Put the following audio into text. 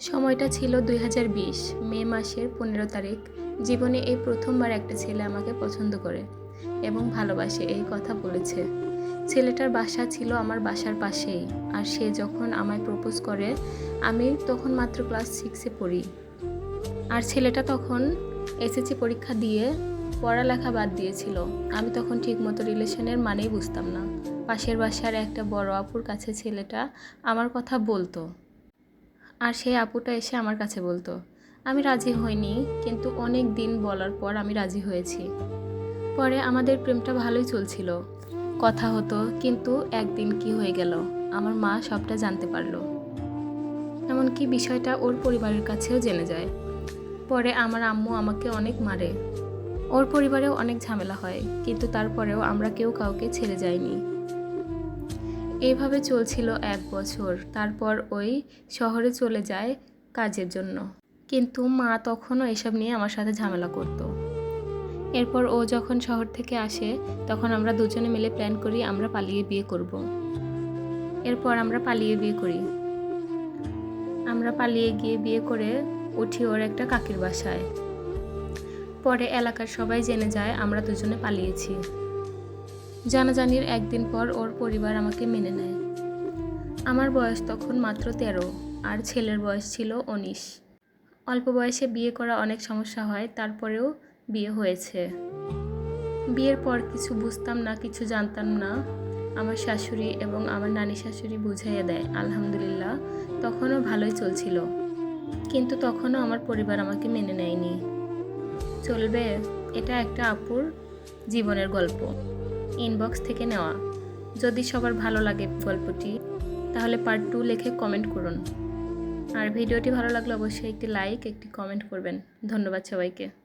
সময়টা ছিল দুই হাজার বিশ, মে মাসের পনেরো তারিখ। জীবনে এই প্রথমবার একটা ছেলে আমাকে পছন্দ করে এবং ভালোবাসে, এই কথা বলেছে। ছেলেটার বাসা ছিল আমার বাসার পাশেই আর সে যখন আমায় প্রপোজ করে, আমি তখন মাত্র ক্লাস সিক্সে পড়ি। আর ছেলেটা তখন এসএসসি পরীক্ষা দিয়ে পড়ালেখা বাদ দিয়েছিল। আমি তখন ঠিকমতো রিলেশনের মানেই বুঝতাম না। পাশের বাসার একটা বড় আপুর কাছে ছেলেটা আমার কথা বলতো। আর সেই আপুটা এসে আমার কাছে বলতো, আমি রাজি হইনি, কিন্তু অনেক দিন বলার পর আমি রাজি হয়েছি। পরে আমাদের প্রেমটা ভালোই চলছিল। কথা হতো, কিন্তু একদিন কি হয়ে গেল? আমার মা সবটা জানতে পারল। এমনকি বিষয়টা ওর পরিবারের কাছেও জেনে যায়। পরে আমার আম্মু আমাকে অনেক মারে। ওর পরিবারেও অনেক ঝামেলা হয়, কিন্তু তারপরেও আমরা কেউ কাউকে ছেড়ে যাইনি। এইভাবে চলছিল এক বছর। তারপর ওই শহরে চলে যায় কাজের জন্য। কিন্তু মা তখনও এসব নিয়ে আমার সাথে ঝামেলা করত। এরপর ও যখন শহর থেকে আসে, তখন আমরা দুজনে মিলে প্ল্যান করি আমরা পালিয়ে বিয়ে করব। এরপর আমরা পালিয়ে বিয়ে করি। আমরা পালিয়ে গিয়ে বিয়ে করে উঠি ওর একটা কাকির বাসায়। পরে এলাকার সবাই জেনে যায় আমরা দুজনে পালিয়েছি। জানাজানির একদিন পর ওর পরিবার আমাকে মেনে নেয়। আমার বয়স তখন মাত্র তেরো, আর ছেলের বয়স ছিল উনিশ। অল্প বয়সে বিয়ে করা অনেক সমস্যা হয়, তারপরেও বিয়ে হয়েছে। বিয়ের পর কিছু বুঝতাম না, কিছু জানতাম না। আমার শাশুড়ি এবং আমার নানি শাশুড়ি বুঝাইয়ে দেয়, আলহামদুলিল্লাহ, তখনও ভালোই চলছিল। কিন্তু তখনও আমার পরিবার আমাকে মেনে নেয়নি। চলবে, এটা একটা আপুর জীবনের গল্প। ইনবক্স থেকে নেওয়া। যদি সবার ভালো লাগে গল্পটি, তাহলে পার্ট টু লিখে কমেন্ট করুন। আর ভিডিওটি ভালো লাগলে অবশ্যই একটি লাইক একটি কমেন্ট করবেন। ধন্যবাদ সবাইকে।